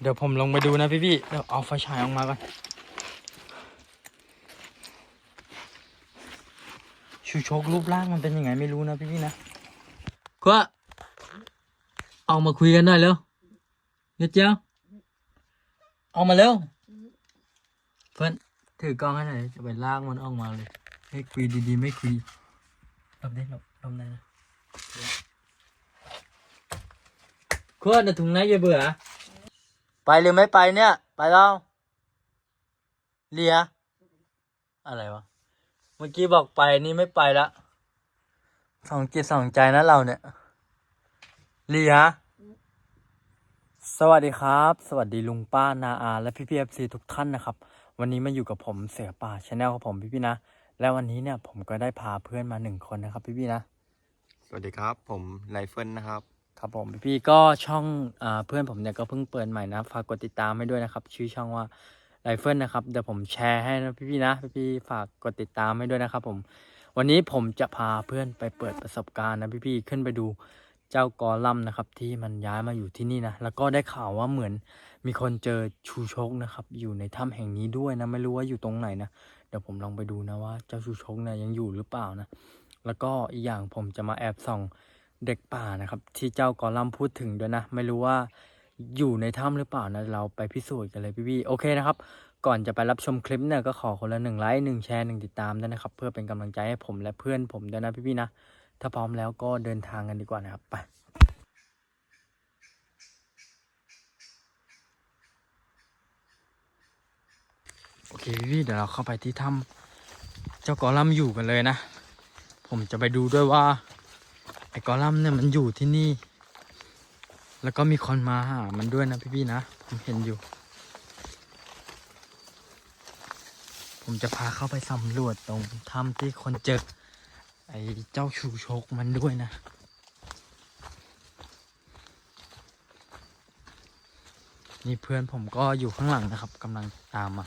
เดี๋ยวผมลงไปดูนะพี่พี่เดี๋ยวเอาไฟฉายออกมาก่อนชูชกรูปร่างมันเป็นยังไงไม่รู้นะพี่พี่นะก็เอามาคุยกันหน่อยเร็วเดี๋ยเจ้าเอามาเร็วเพื่อนถือกล้องให้หน่อยจะไปลากมันออกมาเลย ให้คุยดีๆ ไม่คุยหลบได้หลบหลบได้นะขวดนะถุงไหนอย่าเบื่อ ไปหรือไม่ไปเนี่ย ไปแล้วเลีย อะไรวะ เมื่อกี้บอกไปนี่ไม่ไปละสองจิตสองใจนะเราเนี่ยเลีย สวัสดีครับ สวัสดีลุงป้านาอา และพี่พีเอฟซีทุกท่านนะครับ วันนี้มาอยู่กับผมเสือป่าชาแนลของผมพี่พี่ๆนะ และวันนี้เนี่ยผมก็ได้พาเพื่อนมาหนึ่งคนนะครับ พี่พี่ๆนะ สวัสดีครับ ผมไรเฟิลนะครับ ครับผมพี่พี่ก็ช่องอเพื่อนผมเนี่ยก็เพิ่งเปิดใหม่นะฝากกดติดตามให้ด้วยนะครับ ชื่อช่องว่าไรเฟิลนะครับเดี๋ยวผมแชร์ให้นะพี่พี่ๆนะพี่พี่ๆฝากกดติดตามให้ด้วยนะครับ ผมวันนี้ผมจะพาเพื่อนไปเปิดประสบการณ์นะพี่พี่ๆขึ้นไปดูเจ้ากอลัมน์นะครับ ที่มันย้ายมาอยู่ที่นี่นะแล้วก็ได้ข่าวว่าเหมือนมีคนเจอชูชกนะครับ อยู่ในถ้ำแห่งนี้ด้วยนะไม่รู้ว่าอยู่ตรงไหนนะเดี๋ยวผมลองไปดูนะว่าเจ้าชูชกเนี่ยยังอยู่หรือเปล่านะ แล้วก็อีกอย่างผมจะมาแอบส่อง เด็กป่านะครับ ที่เจ้ากอลัมพูดถึงด้วยนะ ไม่รู้ว่าอยู่ในถ้ำหรือเปล่านะ เราไปพิสูจน์กันเลยพี่พี่ๆโอเคนะครับ ก่อนจะไปรับชมคลิปเนี่ยก็ขอคนละหนึ่งไลค์หนึ่งแชร์หนึ่งติดตามด้วยนะครับ เพื่อเป็นกำลังใจให้ผมและเพื่อนผมด้วยนะพี่พี่ๆนะ ถ้าพร้อมแล้วก็เดินทางกันดีกว่านะครับไปโอเคพี่พี่ๆเดี๋ยวเราเข้าไปที่ถ้ำเจ้ากอลัมอยู่กันเลยนะ ผมจะไปดูด้วยว่า อ้กอลัมน์เนี่ยมันอยู่ที่นี่ แล้วก็มีคนมาหามันด้วยนะพี่ๆนะผมเห็นอยู่ ผมจะพาเข้าไปสำรวจตรงถ้ำที่คนเจอไอ้เจ้าชูชกมันด้วยนะนี่เพื่อนผมก็อยู่ข้างหลังนะครับกำลังตามมา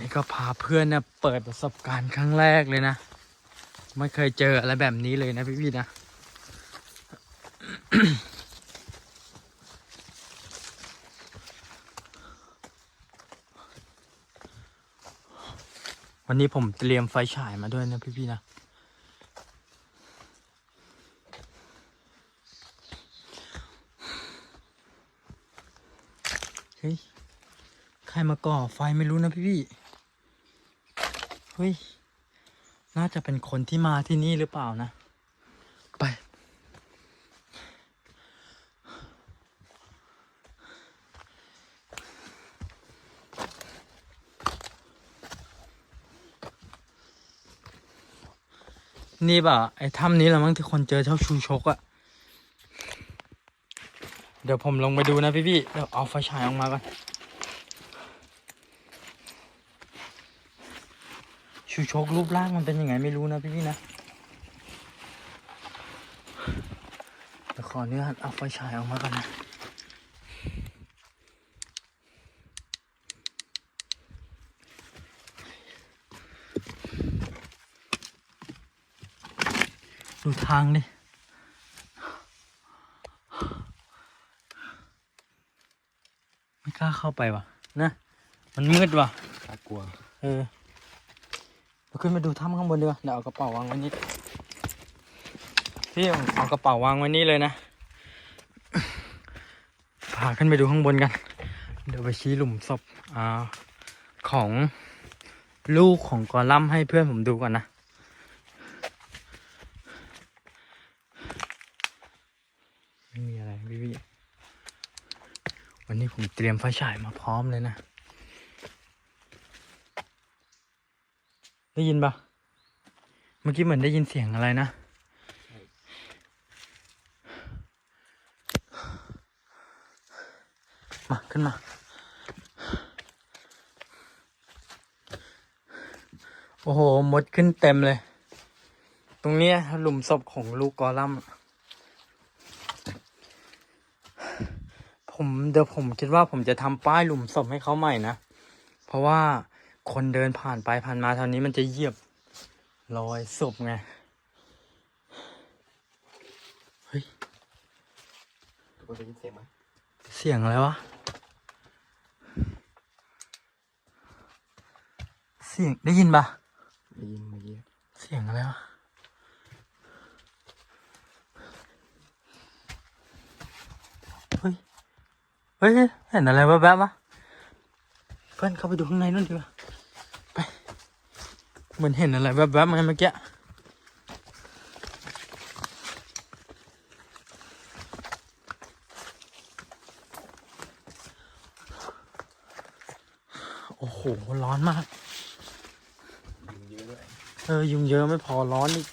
นี่ก็พาเพื่อนเนี่ยเปิดประสบการณ์ครั้งแรกเลยนะ ไม่เคยเจออะไรแบบนี้เลยนะพี่ๆนะ วันนี้ผมเตรียมไฟฉายมาด้วยนะพี่ๆนะเฮ้ย ใครมาก่อไฟไม่รู้นะพี่ๆเฮ้ย น่าจะเป็นคนที่มาที่นี่หรือเปล่านะ ไป นี่ป่ะไอ้ถ้ำนี้แหละมั้งที่คนเจอเจ้าชูชกอะเดี๋ยวผมลงไปดูนะพี่ๆเดี๋ยวเอาไฟฉายออกมาก่อน ชูชกรูปร่างมันเป็นยังไงไม่รู้นะพี่ๆนะเดี๋ยวขอเนื้อเอาไฟฉายออกมาก่อนนะดูทางดิไม่กล้าเข้าไปว่ะนะ มันมืดว่ะน่ากลัว เออเรา ขึ้นมาดูถ้ำข้างบนดีกว่าเดี๋ยวเอากระเป๋าวางไว้นี่พี่เอากระเป๋าวางไว้นี่เลยนะพาขึ้นไปดูข้างบนกัน เดี๋ยวไปชี้หลุมศพอ่าของลูกของกอลัมให้เพื่อนผมดูก่อนนะไม่มีอะไรพี่พี่วันนี้ผมเตรียมไฟฉายมาพร้อมเลยนะ ได้ยินปะเมื่อกี้เหมือนได้ยินเสียงอะไรนะ มา ขึ้นมา โอ้โห มดขึ้นเต็มเลย ตรงเนี้ยหลุมศพของลูกกอลัมผมเดี๋ยวผมคิดว่าผมจะทำป้ายหลุมศพให้เขาใหม่นะ เพราะว่า คนเดินผ่านไปผ่านมาแถวนี้มันจะเหยียบรอยศพไง เฮ้ยทุกคนได้ยินเสียงไหมเสียงอะไรวะ เสียงได้ยินปะได้ยินเมื่อกี้เสียงอะไรวะ เฮ้ย เฮ้ย เห็นอะไรแวบๆวะเพื่อนเข้าไปดูข้างในนู่นดีกว่าไป เหมือนเห็นอะไรแวบๆมาเมื่อกี้โอ้โห ร้อนมากเอะด้วยเออ ยุงเยอะไม่พอร้อนอีก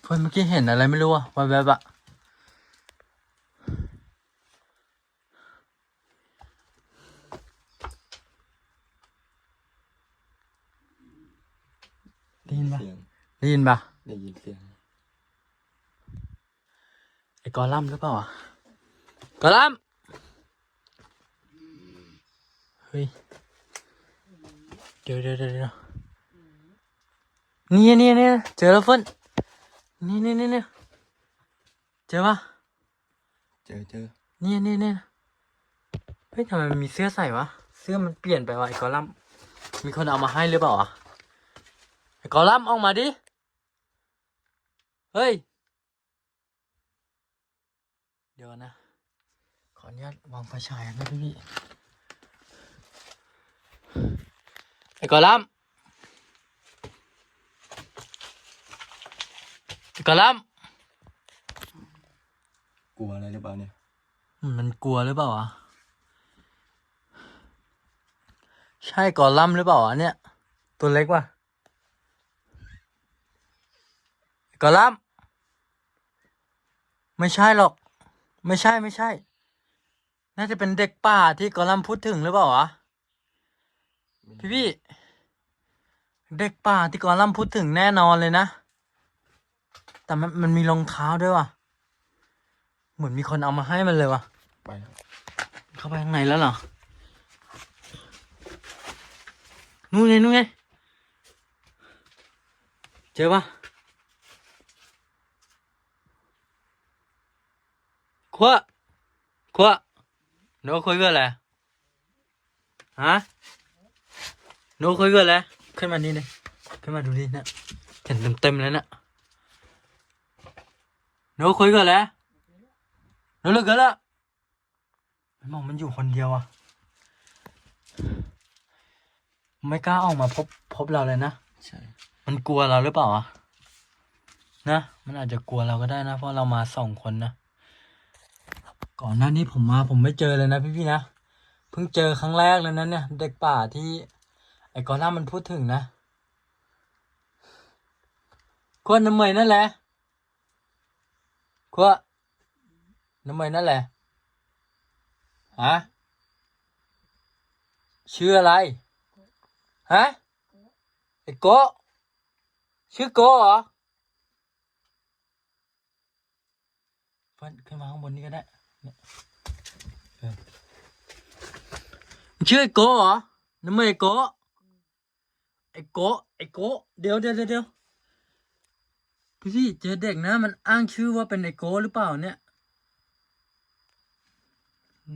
เพื่อนเมื่อกี้เห็นอะไรไม่รู้อะแวบๆอะ ได้ยินปะเสียงได้ยินปะได้ยินเสียงไอ้กอลัมน์หรือเปล่าอะกอลัมน์เฮ้ยเดี๋ยวเดี๋ยวเดี๋ยวเดี๋ยวนี่นี่นี่เจอแล้วเฟิร์นนี่นี่นี่นี่เจอปะเจอเจอนี่นี่นี่เฮ้ยทำไมมันมีเสื้อใส่วะ เสื้อมันเปลี่ยนไปวะไอ้กอลัมน์มีคนเอามาให้หรือเปล่าอะไอ้ กอลัมน์ออกมาดิ เฮ้ย เดี๋ยวนะ ขออนุญาตวางไฟฉายนะพี่พี่ไอ้กอลัมน์ไอ้กอลัมน์กลัวอะไรหรือเปล่าเนี่ย มันกลัวหรือเปล่าวะ ใช่กอลัมน์หรือเปล่าวะเนี่ย ตัวเล็กวะไอ้ กอลัมน์ไม่ใช่หรอก ไม่ใช่ไม่ใช่ น่าจะเป็นเด็กป่าที่กอลัมน์พูดถึงหรือเปล่าวะพี่พี่เด็กป่าที่กอลัมน์พูดถึงแน่นอนเลยนะ แต่มันมันมีรองเท้าด้วยว่ะ เหมือนมีคนเอามาให้มันเลยว่ะ ไปแล้วเข้าไปข้างในแล้วเหรอ นู่นไงนู่นไง เจอปะขวะขวะหนูคุยกันอะไรฮะหนูคุยกันอะไรขึ้น มานี่เลยขึ้นมาดูดิเนี่ยเห็นเต็มเต็มๆเลยเนี่ยหนูคุยกันอะไรหนูเลิกกันแล้วมันบอกมันอยู่คนเดียวอะไม่กล้าออกมาพบพบเราเลยนะ ใช่ มันกลัวเราหรือเปล่าอะนะ มันอาจจะกลัวเราก็ได้นะ เพราะเรามาสองคนนะ ก่อนหน้านี้ผมมาผมไม่เจอเลยนะพี่ๆนะเพิ่งเจอครั้งแรกเลยนะเนี่ย เด็กป่าที่ ไอ้กอล่ามันพูดถึงนะกวนน้ำเมยนั่นแหละกวนน้ำเมยนั่นแหละฮะชื่ออะไรฮะไอ้โกชื่อโกเหรอเฟิร์นขึ้นมาข้างบนนี้ก็ได้ ชื่อไอ้โกะเหรอน้ำมันไอ้โกะไอ้โกะไอ้โกะเดี๋ยวเดี๋ยวเดี๋ยวเดี๋ยวพี่พี่เจอเด็กนะ มันอ้างชื่อว่าเป็นไอ้โกะหรือเปล่าเนี่ย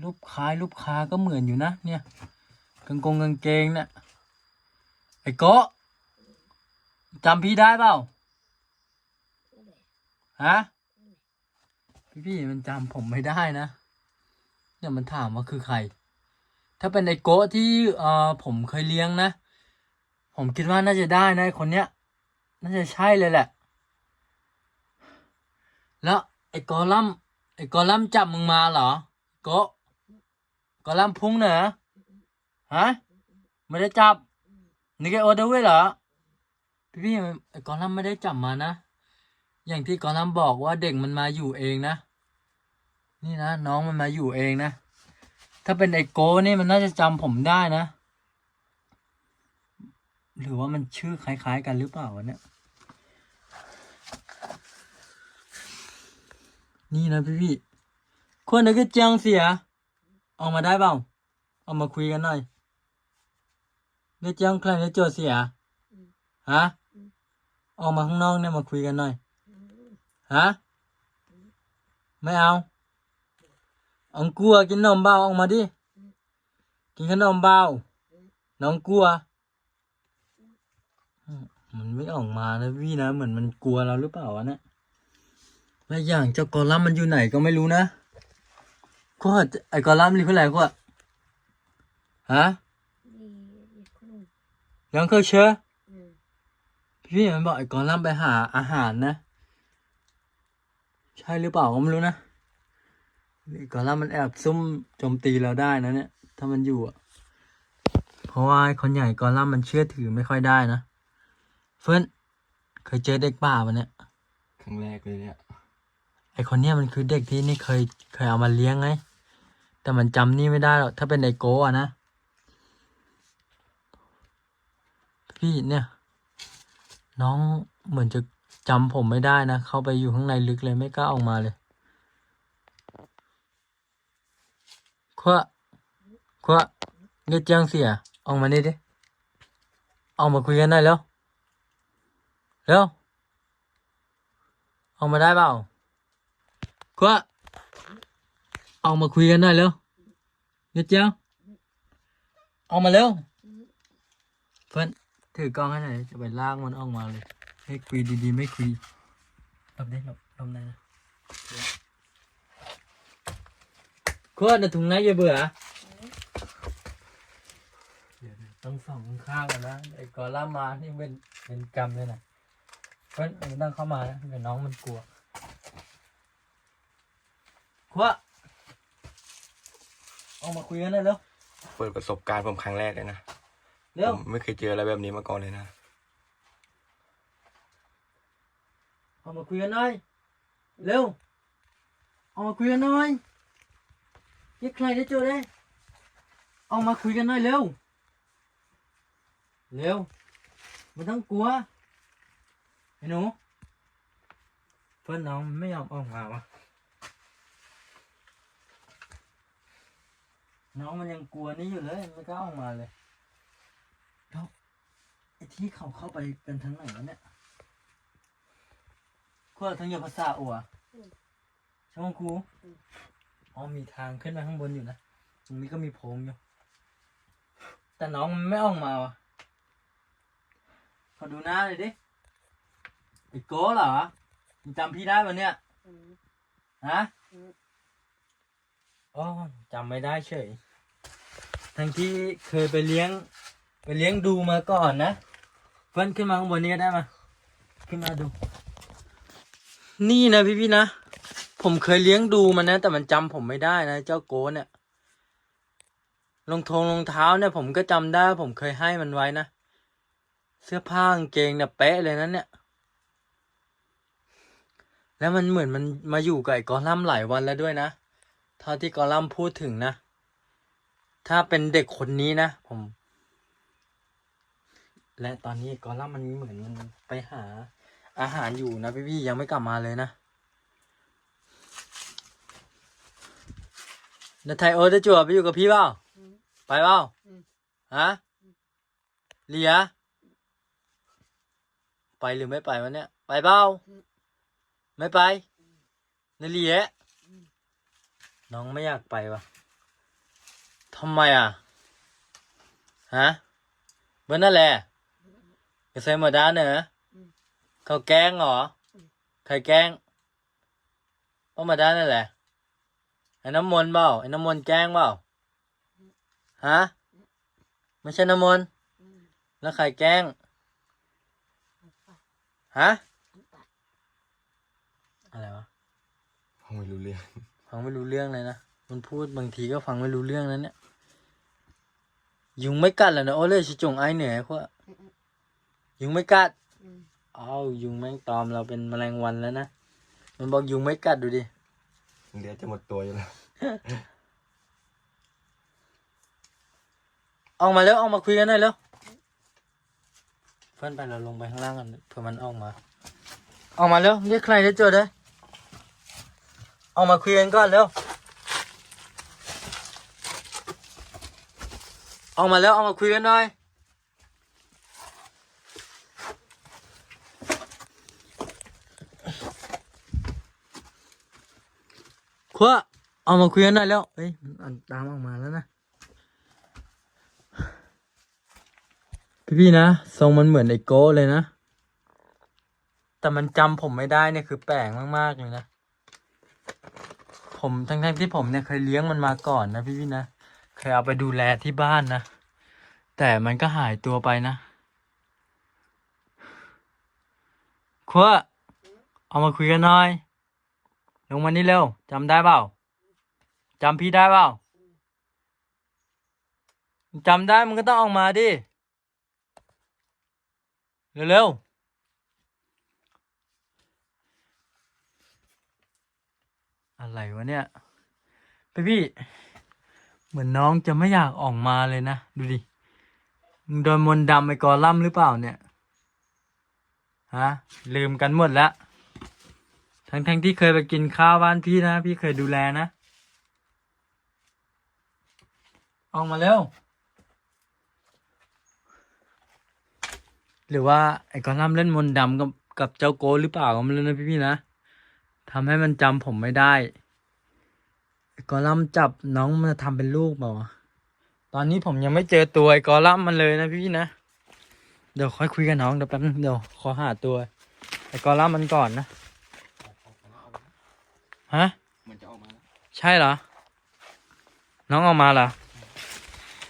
รูปคล้ายรูปคาก็เหมือนอยู่นะเนี่ยกางกงกางเกงเนี่ยไอ้โกะจำพี่ได้เปล่าฮะ พี่มันจำผมไม่ได้นะเนี่ยมันถามว่าคือใคร ถ้าเป็นไอโกะที่เอ่อผมเคยเลี้ยงนะ ผมคิดว่าน่าจะได้นะไอคนเนี้ย น่าจะใช่เลยแหละ แล้วไอ้กอลัมไอ้กอลัมจับมึงมาเหรอโกะกอลัมพุ่งเหรอฮะไม่ได้จับนี่แกโอเดอร์เวยเหรอพี่พี่ไอ้กอลัมไม่ได้จับมานะ อย่างที่กอลัมบอกว่าเด็กมันมาอยู่เองนะ นี่นะน้องมันมาอยู่เองนะ ถ้าเป็นไอโก้นี่มันน่าจะจำผมได้นะ หรือว่ามันชื่อคล้าย ๆ กันหรือเปล่าวะเนี่ยนี่นะพี่พี่ควรนึกก็จังเสีย ออกมาได้เปล่าออกมาคุยกันหน่อยเนื้อจังใครเนื้อโจเสียฮะออกมาข้างนอกเนี่ยมาคุยกันหน่อยฮะไม่เอา องกลัวกินนมเบาออกมาดิ กินขนมเบา น้องกลัว มันไม่ออกมานะพี่นะ เหมือนมันกลัวเราหรือเปล่าวะเนี่ยและอย่างเจ้ากอลัมมันอยู่ไหนก็ไม่รู้นะก็ไอ้กอลัมรีบเท่าไหร่ก็ฮะยังเคยเชื่อพี่มันบอกไอ้กอลัมไปหาอาหารนะ ใช่หรือเปล่าก็ไม่รู้นะ ไอ้กอลัมน์มันแอบซุ่มโจมตีเราได้นะเนี่ย ถ้ามันอยู่อะ เพราะว่าไอ้คนใหญ่กอลัมน์มันเชื่อถือไม่ค่อยได้นะ เฟิร์นเคยเจอเด็กป่าปะเนี่ย ครั้งแรกเลยเนี่ย ไอคนเนี้ยมันคือเด็กที่นี่เคยเคยเอามาเลี้ยงไง แต่มันจำนี่ไม่ได้หรอก ถ้าเป็นไอโก้อะนะ พี่เนี่ย น้องเหมือนจะจำผมไม่ได้นะ เข้าไปอยู่ข้างในลึกเลยไม่กล้าออกมาเลย ขวะขวะเงยเจียงเสียออกมานี่ดิออกมาคุยกันได้แล้วเร็วออกมาได้เปล่าก็ออกมาคุยกันได้แล้วเดี๋ยวเจ้าออกมาเร็วเฟิร์นถือกล้องให้หน่อยจะไปลากมันออกมาเลย ให้คุยดีๆ ไม่คุยหลบได้หลบหลบได้นะ ขวดในถุงไหนอย่าเบื่อเดี๋ยวนะต้องส่องข้างๆกันนะไอ้กอล่ามานี่เป็นเป็นกรรมเลยนะเฟิร์นมันต้องเข้ามานะเดี๋ยวน้องมันกลัวขวะออกมาคุยกันได้แล้วเปิดประสบการณ์ผมครั้งแรกเลยนะเร็วมไม่เคยเจออะไรแบบนี้มาก่อนเลยนะออกมาคุยกันหน่อย เร็วออกมาคุยกันหน่อย ยกใครได้เจอได้ออกมาคุยกันหน่อยเร็ว เร็วไม่ต้องกลัวไอ้หนูเพื่อนน้องไม่ยอมออกมาวะน้องมันยังกลัวนี่อยู่เลยไม่กล้าออกมาเลยแล้วไอ้ที่เขาเข้าไปกันทางไหนวะเนี่ยขั้วทั้งเหยียบภาษาอัวใช่ไหมครู อ๋อมีทางขึ้นมาข้างบนอยู่นะ ตรงนี้ก็มีโพรงอยู่ แต่น้องมันไม่ออกมาวะขอดูหน้าเลยดิไอ้โก้เหรอมึงจำพี่ได้ปะเนี่ยอืมฮะอืมอ๋อจำไม่ได้เฉย ทั้งที่เคยไปเลี้ยง ไปเลี้ยงดูมาก่อนนะเฟิ่นขึ้นมาข้างบนนี้ก็ได้มาขึ้นมาดู นี่นะพี่พี่ๆนะ ผมเคยเลี้ยงดูมันนะ แต่มันจำผมไม่ได้นะ เจ้าโกเนี่ยรองทงรองเท้าเนี่ย ผมก็จำได้ ผมเคยให้มันไว้นะ เสื้อผ้ากางเกงเนี่ยเป๊ะเลยนั้นเนี่ย แล้วมันเหมือนมันมาอยู่กับไอ้กอลัมน์หลายวันแล้วด้วยนะเท่าที่กอลัมน์พูดถึงนะ ถ้าเป็นเด็กคนนี้นะผม และตอนนี้กอลัมน์มันเหมือนมันไปหาอาหารอยู่นะพี่พี่ๆยังไม่กลับมาเลยนะ นาไทโอจะจั่วไปอยู่กับพี่เปล่าอืมไปเปล่าอืมฮะเลียไปหรือไม่ไปวะเนี่ย ไปเปล่าไม่ไปนาเลียน้องไม่อยากไปวะทำไมอะฮะเมื่อนั่นแหละจะใส่หมดด้านเหรอเขาแกล้งเหรอใครแกล้งก็มาได้นั่นแหละ ไอ้น้ำมนต์เปล่าไอ้น้ำมนต์แกล้งเปล่าฮะไม่ใช่น้ำมนต์อืมแล้วใครแกล้งฮะอะไรวะผมไม่รู้เรื่องฟังไม่รู้เรื่องเลยนะมันพูดบางทีก็ฟังไม่รู้เรื่องนั้นเนี่ยยุงไม่กัดแล้วนะโอ้เลยชิจงไอเหนือพวกยุงไม่กัดอืมอ้าวยุงแม่งตอมเราเป็นแมลงวันแล้วนะมันบอกยุงไม่กัดดูดิ เลือจะหมดตัวอยู่แล้ว ออกมาแล้วออกมาคุยกันหน่อยแล้วเพื่อนไปเราลงไปข้างล่างกันเผื่อมันออกมา ออกมาแล้วเรียกใครได้เจอได้ออกมาคุยกันก่อนแล้วออกมาแล้วออกมาคุยกันหน่อย ขั้วเอามาคุยกันหน่อยแล้วเฮ้ยมันตามออกมาแล้วนะพี่พี่ๆนะทรงมันเหมือนไอโก้เลยนะ แต่มันจำผมไม่ได้เนี่ยคือแปลกมากๆเลยนะ ผมทั้งๆที่ผมเนี่ยเคยเลี้ยงมันมาก่อนนะพี่พี่ๆนะ เคยเอาไปดูแลที่บ้านนะ แต่มันก็หายตัวไปนะขั้วเอามาคุยกันหน่อย ลงมานี่เร็วจำได้เปล่าจำพี่ได้เปล่าจำได้มันก็ต้องออกมาดิเร็วๆอะไรวะเนี่ยพี่พี่ เหมือนน้องจะไม่อยากออกมาเลยนะ ดูดิมึงโดนมนต์ดำไปกอล่ำหรือเปล่าเนี่ย ฮะ ลืมกันหมดแล้ว ทั้งที่เคยไปกินข้าวบ้านพี่นะ พี่เคยดูแลนะ ออกมาเร็ว หรือว่าไอ้กอลัมเล่นมนต์ดำกับกับเจ้าโกหรือเปล่าก็ไม่รู้นะพี่ๆนะทำให้มันจำผมไม่ได้ไอ้กอลัมจับน้องมาทำเป็นลูกเปล่าวะตอนนี้ผมยังไม่เจอตัวไอ้กอลัมมันเลยนะพี่ๆนะ เดี๋ยวค่อยคุยกับน้องเดี๋ยวแป๊บนึงเดี๋ยวขอหาตัวไอ้กอลัมมันก่อนนะ ฮะมันจะออกมาแล้วใช่เหรอ น้องออกมาเหรอ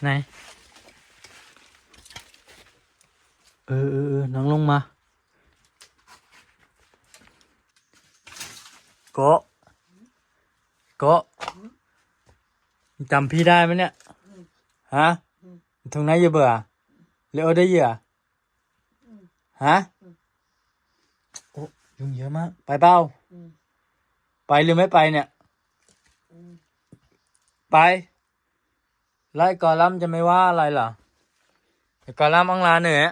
ไหน เออเออเออน้องลงมาโกะโกะจำพี่ได้ไหมเนี่ย ฮะตรงไหนอยู่เบื่อเลี้ยวได้เยื่อฮะ โอ้ยุงเยอะมาก ไปเปล่า ไปหรือไม่ไปเนี่ย ไป ไล่กอลัมน์จะไม่ว่าอะไรเหรอไอ้กอลัมน์อังลาเหนือ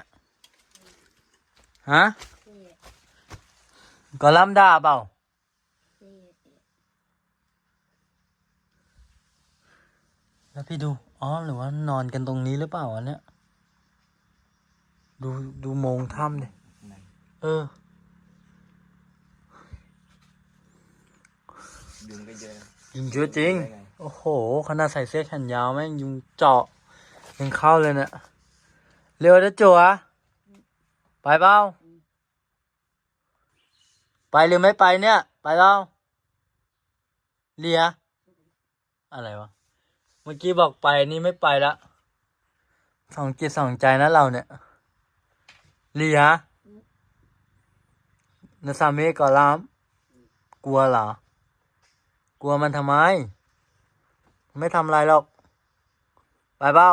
ฮะกอลัมน์ด่าเปล่าแล้วพี่ดู อ๋อ หรือว่านอนกันตรงนี้หรือเปล่าวะเนี่ยดูดูโมงถ้ำดิเออ ยุงก็เยอะนะยุงเยอะจริงได้ไงโอ้โห ขนาดใส่เสื้อแขนยาวแม่งยุงเจาะยังเข้าเลยเนี่ย เร็วนะจัวไปเปล่า ไปหรือไม่ไปเนี่ย ไปเปล่าเลีย อะไรวะ เมื่อกี้บอกไปนี่ไม่ไปละสองจิตสองใจนะเราเนี่ยเลียนาซามิกอลามกลัวเหรอ กลัวมันทำไม ไม่ทำอะไรหรอก ไปเปล่า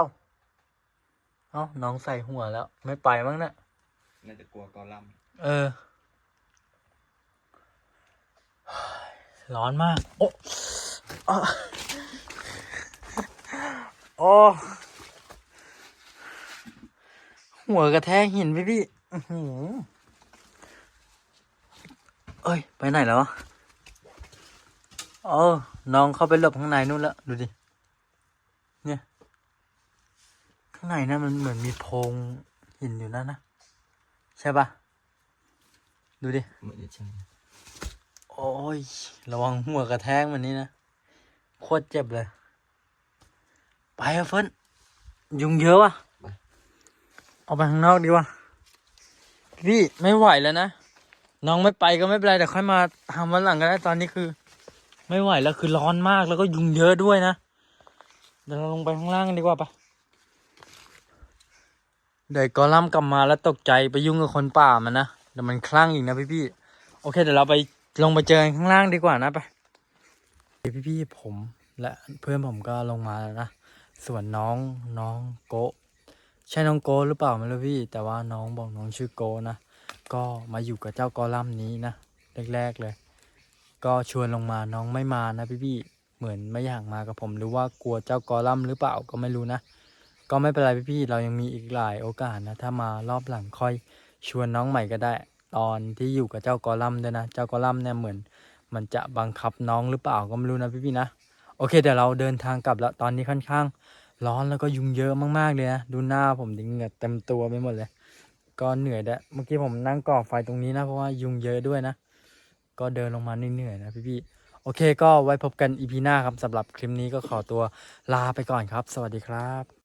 เอ้าน้องใส่หัวแล้ว ไม่ไปมั้งเนี่ยน่าจะกลัวกอลัมน์เออ ร้อนมาก โอ้อะโอ้หัวกระแทกหินพี่พี่อื้อหือเอ้ย ไปไหนแล้ววะ เออน้องเข้าไปหลบข้างในนู่นแล้วดูดิเนี่ย ข้างในนะมันเหมือนมีโพรงหินอยู่นั่นนะใช่ปะดูดิเหมือนจะใช่โอ้ยระวังหัวกระแทกมันนี้นะโคตรเจ็บเลย ไปเถอะเฟิร์นยุงเยอะวะออกไปข้างนอกดีกว่าพี่ไม่ไหวแล้วนะน้องไม่ไปก็ไม่เป็นไรแต่ค่อยมาทำวันหลังก็ได้ตอนนี้คือ ไม่ไหวแล้วคือร้อนมากแล้วก็ยุงเยอะด้วยนะ เดี๋ยวเราลงไปข้างล่างกันดีกว่าปะเดี๋ยวกอลัมกลับมาแล้วตกใจไปยุ่งกับคนป่ามันนะเดี๋ยวมันคลั่งอีกนะพี่พี่ๆโอเคเดี๋ยวเราไปลงไปเจอกันข้างล่างดีกว่านะไปพี่พี่ๆผมและเพื่อนผมก็ลงมาแล้วนะส่วนน้องน้องโกใช่น้องโกหรือเปล่าไม่รู้พี่ แต่ว่าน้องบอกน้องชื่อโกนะก็มาอยู่กับเจ้ากอลัมนี้นะแรกๆเลย ก็ชวนลงมาน้องไม่มานะพี่พี่เหมือนไม่อยากมากับผมหรือว่ากลัวเจ้ากอลัมหรือเปล่าก็ไม่รู้นะ ก็ไม่เป็นไรพี่พี่เรายังมีอีกหลายโอกาสนะ ถ้ามารอบหลังค่อยชวนน้องใหม่ก็ได้ ตอนที่อยู่กับเจ้ากอลัมด้วยนะ เจ้ากอลัมเนี่ยเหมือน มันจะบังคับน้องหรือเปล่าก็ไม่รู้นะพี่พี่นะโอเคเดี๋ยวเราเดินทางกลับแล้วตอนนี้ค่อนข้าง ร้อนแล้วก็ยุงเยอะมากๆเลยนะดูหน้าผมดิเหงื่อเต็มตัวไปหมดเลย ก็เหนื่อยด้วยเมื่อกี้ผมนั่งก่อไฟตรงนี้นะเพราะว่ายุงเยอะด้วยนะ ก็เดินลงมาเหนื่อยๆนะพี่ๆโอเค ก็ไว้พบกันอีพีหน้าครับสำหรับคลิปนี้ก็ขอตัวลาไปก่อนครับ สวัสดีครับ